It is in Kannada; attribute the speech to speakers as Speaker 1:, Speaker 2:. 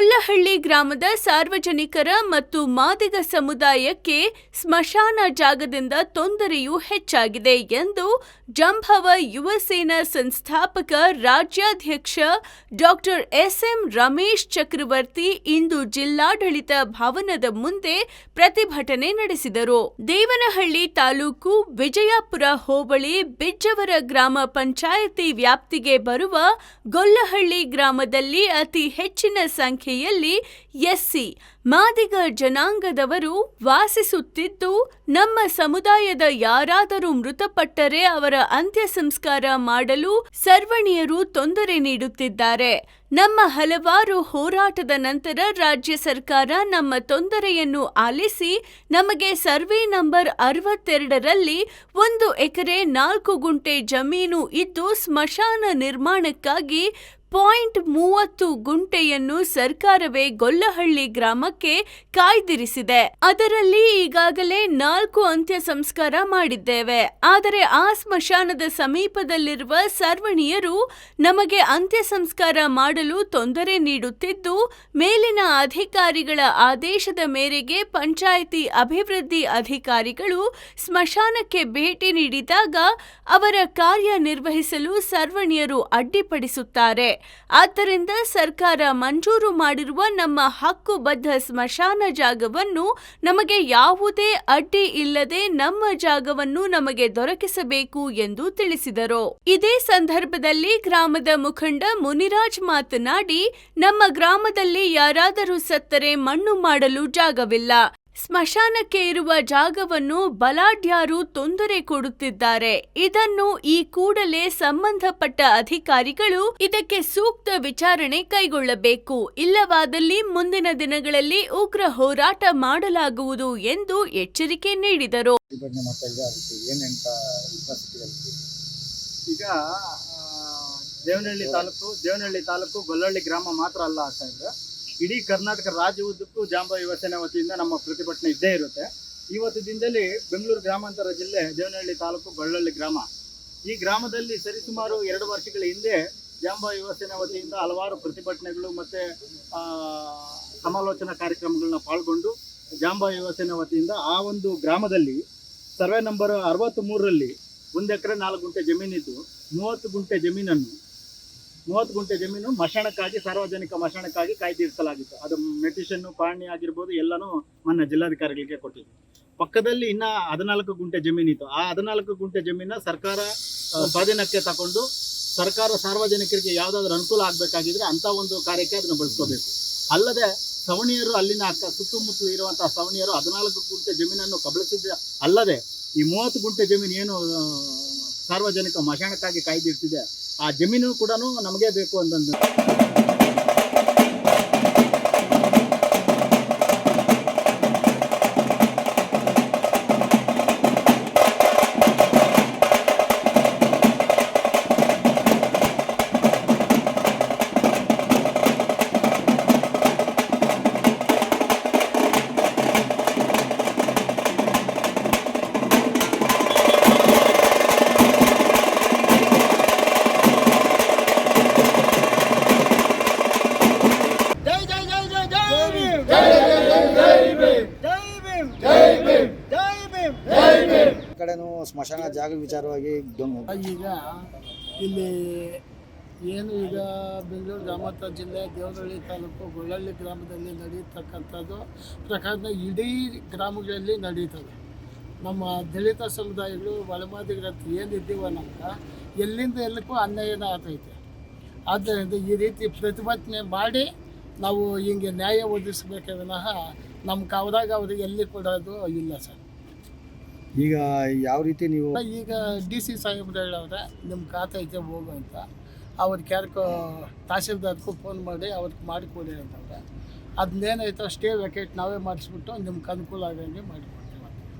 Speaker 1: ಗೊಲ್ಲಹಳ್ಳಿ ಗ್ರಾಮದ ಸಾರ್ವಜನಿಕರ ಮತ್ತು ಮಾದಿಗ ಸಮುದಾಯಕ್ಕೆ ಸ್ಮಶಾನ ಜಾಗದಿಂದ ತೊಂದರೆಯೂ ಹೆಚ್ಚಾಗಿದೆ ಎಂದು ಜಂಭವ ಯುವ ಸೇನಾ ಸಂಸ್ಥಾಪಕ ರಾಜ್ಯಾಧ್ಯಕ್ಷ doctor S M Ramesh Chakravarthi ಇಂದು ಜಿಲ್ಲಾಡಳಿತ ಭವನದ ಮುಂದೆ ಪ್ರತಿಭಟನೆ ನಡೆಸಿದರು. ದೇವನಹಳ್ಳಿ ತಾಲೂಕು ವಿಜಯಪುರ ಹೋಬಳಿ ಬಿಜ್ಜವರ ಗ್ರಾಮ ಪಂಚಾಯಿತಿ ವ್ಯಾಪ್ತಿಗೆ ಬರುವ ಗೊಲ್ಲಹಳ್ಳಿ ಗ್ರಾಮದಲ್ಲಿ ಅತಿ ಹೆಚ್ಚಿನ ಸಂಖ್ಯೆಯಲ್ಲಿ ಎಸ್ಸಿ. ಮಾದಿಗ ಜನಾಂಗದವರು ವಾಸಿಸುತ್ತಿದ್ದು, ನಮ್ಮ ಸಮುದಾಯದ ಯಾರಾದರೂ ಮೃತಪಟ್ಟರೆ ಅವರ ಅಂತ್ಯ ಸಂಸ್ಕಾರ ಮಾಡಲು ಸರ್ವಣಿಯರು ತೊಂದರೆ ನೀಡುತ್ತಿದ್ದಾರೆ. ನಮ್ಮ ಹಲವಾರು ಹೋರಾಟದ ನಂತರ ರಾಜ್ಯ ಸರ್ಕಾರ ನಮ್ಮ ತೊಂದರೆಯನ್ನು ಆಲಿಸಿ, ನಮಗೆ ಸರ್ವೆ ನಂಬರ್ ಅರವತ್ತೆರಡರಲ್ಲಿ ಒಂದು ಎಕರೆ ನಾಲ್ಕು ಗುಂಟೆ ಜಮೀನು ಇದ್ದು, ಸ್ಮಶಾನ ನಿರ್ಮಾಣಕ್ಕಾಗಿ ಪಾಯಿಂಟ್ ಮೂವತ್ತು ಗುಂಟೆಯನ್ನು ಸರ್ಕಾರವೇ ಗೊಲ್ಲಹಳ್ಳಿ ಗ್ರಾಮಕ್ಕೆ ಕಾಯ್ದಿರಿಸಿದೆ. ಅದರಲ್ಲಿ ಈಗಾಗಲೇ ನಾಲ್ಕು ಅಂತ್ಯ ಸಂಸ್ಕಾರ ಮಾಡಿದ್ದೇವೆ. ಆದರೆ ಆ ಸ್ಮಶಾನದ ಸಮೀಪದಲ್ಲಿರುವ ಸರ್ವಣಿಯರು ನಮಗೆ ಅಂತ್ಯ ಸಂಸ್ಕಾರ ಮಾಡಲು ತೊಂದರೆ ನೀಡುತ್ತಿದ್ದು, ಮೇಲಿನ ಅಧಿಕಾರಿಗಳ ಆದೇಶದ ಮೇರೆಗೆ ಪಂಚಾಯಿತಿ ಅಭಿವೃದ್ಧಿ ಅಧಿಕಾರಿಗಳು ಸ್ಮಶಾನಕ್ಕೆ ಭೇಟಿ ನೀಡಿದಾಗ ಅವರ ಕಾರ್ಯ ನಿರ್ವಹಿಸಲು ಸರ್ವಣಿಯರು ಅಡ್ಡಿಪಡಿಸುತ್ತಾರೆ. ಆದ್ದರಿಂದ ಸರ್ಕಾರ ಮಂಜೂರು ಮಾಡಿರುವ ನಮ್ಮ ಹಕ್ಕುಬದ್ಧ ಸ್ಮಶಾನ ಜಾಗವನ್ನು ನಮಗೆ ಯಾವುದೇ ಅಡ್ಡಿ ಇಲ್ಲದೆ ನಮ್ಮ ಜಾಗವನ್ನು ನಮಗೆ ದೊರಕಿಸಬೇಕು ಎಂದು ತಿಳಿಸಿದರು. ಇದೇ ಸಂದರ್ಭದಲ್ಲಿ ಗ್ರಾಮದ ಮುಖಂಡ ಮುನಿರಾಜ್ ಮಾತನಾಡಿ, ನಮ್ಮ ಗ್ರಾಮದಲ್ಲಿ ಯಾರಾದರೂ ಸತ್ತರೆ ಮಣ್ಣು ಮಾಡಲು ಜಾಗವಿಲ್ಲ. ಸ್ಮಶಾನಕ್ಕೆ ಇರುವ ಜಾಗವನ್ನು ಬಲಾಢ್ಯರು ತೊಂದರೆ ಕೊಡುತ್ತಿದ್ದಾರೆ. ಇದನ್ನು ಈ ಕೂಡಲೇ ಸಂಬಂಧಪಟ್ಟ ಅಧಿಕಾರಿಗಳು ಇದಕ್ಕೆ ಸೂಕ್ತ ವಿಚಾರಣೆ ಕೈಗೊಳ್ಳಬೇಕು. ಇಲ್ಲವಾದಲ್ಲಿ ಮುಂದಿನ ದಿನಗಳಲ್ಲಿ ಉಗ್ರ ಹೋರಾಟ ಮಾಡಲಾಗುವುದು ಎಂದು ಎಚ್ಚರಿಕೆ ನೀಡಿದರು.
Speaker 2: ಈಗ ದೇವನಹಳ್ಳಿ ತಾಲೂಕು ದೇವನಹಳ್ಳಿ ತಾಲೂಕು ಗೊಲ್ಲಹಳ್ಳಿ ಗ್ರಾಮ ಮಾತ್ರ ಅಲ್ಲ ಸಾಹೇಬ್ರೆ. ಇಡೀ ಕರ್ನಾಟಕ ರಾಜ್ಯ ಉದ್ದಕ್ಕೂ ಜಾಂಬ ಯುವಸೇನೆ ವತಿಯಿಂದ ನಮ್ಮ ಪ್ರತಿಭಟನೆ ಇದ್ದೇ ಇರುತ್ತೆ. ಇವತ್ತು ದಿನದಲ್ಲಿ ಬೆಂಗಳೂರು ಗ್ರಾಮಾಂತರ ಜಿಲ್ಲೆ ದೇವನಹಳ್ಳಿ ತಾಲೂಕು ಬಳ್ಳಳ್ಳಿ ಗ್ರಾಮ. ಈ ಗ್ರಾಮದಲ್ಲಿ ಸರಿಸುಮಾರು ಎರಡು ವರ್ಷಗಳ ಹಿಂದೆ ಜಾಂಬ ಯುವಸೇನೆ ವತಿಯಿಂದ ಹಲವಾರು ಪ್ರತಿಭಟನೆಗಳು ಮತ್ತು ಸಮಾಲೋಚನಾ ಕಾರ್ಯಕ್ರಮಗಳನ್ನ ಪಾಲ್ಗೊಂಡು ಜಾಂಬ ಯುವಸೇನೆ ವತಿಯಿಂದ ಆ ಒಂದು ಗ್ರಾಮದಲ್ಲಿ ಸರ್ವೆ ನಂಬರ್ ಅರವತ್ತ್ ಮೂರರಲ್ಲಿ ಒಂದು ಎಕರೆ ನಾಲ್ಕು ಗುಂಟೆ ಜಮೀನಿದ್ದು, ಮೂವತ್ತು ಗುಂಟೆ ಜಮೀನನ್ನು ಮೂವತ್ತು ಗುಂಟೆ ಜಮೀನು ಮಶಾಣಕ್ಕಾಗಿ, ಸಾರ್ವಜನಿಕ ಮಶಾಣಕ್ಕಾಗಿ ಕಾಯ್ದಿರಿಸಲಾಗಿತ್ತು. ಅದು ಮೆಟಿಷನ್ನು ಪಾಣಿ ಆಗಿರ್ಬೋದು, ಎಲ್ಲನೂ ಮೊನ್ನೆ ಜಿಲ್ಲಾಧಿಕಾರಿಗಳಿಗೆ ಕೊಟ್ಟಿದ್ವಿ ಪಕ್ಕದಲ್ಲಿ ಇನ್ನ ಹದಿನಾಲ್ಕು ಗುಂಟೆ ಜಮೀನಿತ್ತು. ಆ ಹದಿನಾಲ್ಕು ಗುಂಟೆ ಜಮೀನ ಸರ್ಕಾರ ಸ್ವಾಧೀನಕ್ಕೆ ತಗೊಂಡು ಸರ್ಕಾರ ಸಾರ್ವಜನಿಕರಿಗೆ ಯಾವುದಾದ್ರೂ ಅನುಕೂಲ ಆಗಬೇಕಾಗಿದ್ರೆ ಅಂತ ಒಂದು ಕಾರ್ಯಕ್ಕೆ ಅದನ್ನು ಬಳಸ್ಕೋಬೇಕು. ಅಲ್ಲದೆ ಸವಣಿಯರು ಅಲ್ಲಿನ ಅಕ್ಕ, ಸುತ್ತಮುತ್ತಲು ಇರುವಂತಹ ಸವಣಿಯರು ಹದಿನಾಲ್ಕು ಗುಂಟೆ ಜಮೀನನ್ನು ಕಬಳಿಸಿದ ಅಲ್ಲದೆ ಈ ಮೂವತ್ತು ಗುಂಟೆ ಜಮೀನು ಏನು ಸಾರ್ವಜನಿಕ ಮಶಾಣಕ್ಕಾಗಿ ಕಾಯ್ದಿರ್ತಿದೆ ಆ ಜಮೀನು ಕೂಡ ನಮಗೆ ಬೇಕು ಅಂತಂದು
Speaker 3: ಸ್ಮಶಾನ ಜಾಗ ವಿಚಾರವಾಗಿ
Speaker 4: ಈಗ ಇಲ್ಲಿ ಏನು ಈಗ ಬೆಂಗಳೂರು ಗ್ರಾಮಾಂತರ ಜಿಲ್ಲೆ ದೇವನಹಳ್ಳಿ ತಾಲೂಕು ಗೊಳ್ಳಳ್ಳಿ ಗ್ರಾಮದಲ್ಲಿ ನಡೆಯತಕ್ಕಂಥದ್ದು ಪ್ರಕಾರ ಇಡೀ ಗ್ರಾಮಗಳಲ್ಲಿ ನಡೀತದೆ. ನಮ್ಮ ದಲಿತ ಸಮುದಾಯಗಳು ಒಳಮಾದಿಗಳಂತ ಏನಿದ್ದೀವೋ ಎಲ್ಲಿಂದ ಎಲ್ಲಕ್ಕೂ ಅನ್ಯಾಯನ ಆಗ್ತೈತೆ. ಆದ್ದರಿಂದ ಈ ರೀತಿ ಪ್ರತಿಭಟನೆ ಮಾಡಿ ನಾವು ಹಿಂಗೆ ನ್ಯಾಯ ಒದಗಿಸ್ಬೇಕಾದ ನಮ್ಮ ಕಾವದಾಗ ಅವ್ರಿಗೆ ಎಲ್ಲಿ ಕೊಡೋದು ಇಲ್ಲ ಸರ್.
Speaker 3: ಈಗ ಯಾವ ರೀತಿ ನೀವು
Speaker 4: ಈಗ ಡಿ ಸಿ ಸಾಹೇಬ್ರು ಹೇಳವ್ರೆ ನಿಮ್ಮ ಖಾತೆ ಐತೆ ಹೋಗು ಅಂತ. ಅವ್ರಿಗೆ ಯಾರಿಗೋ ತಹಸೀಲ್ದಾರ್ಗೂ ಫೋನ್ ಮಾಡಿ ಅವ್ರಿಗೆ ಮಾಡಿಕೊಡಿ ಅಂತಂದ್ರೆ ಅದನ್ನೇನಾಯ್ತು ಸ್ಟೇ ವೆಕೇಟ್ ನಾವೇ ಮಾಡಿಸ್ಬಿಟ್ಟು ನಿಮ್ಗೆ ಅನುಕೂಲ ಆಗಂಗೆ ಮಾಡಿಕೊಡಿ.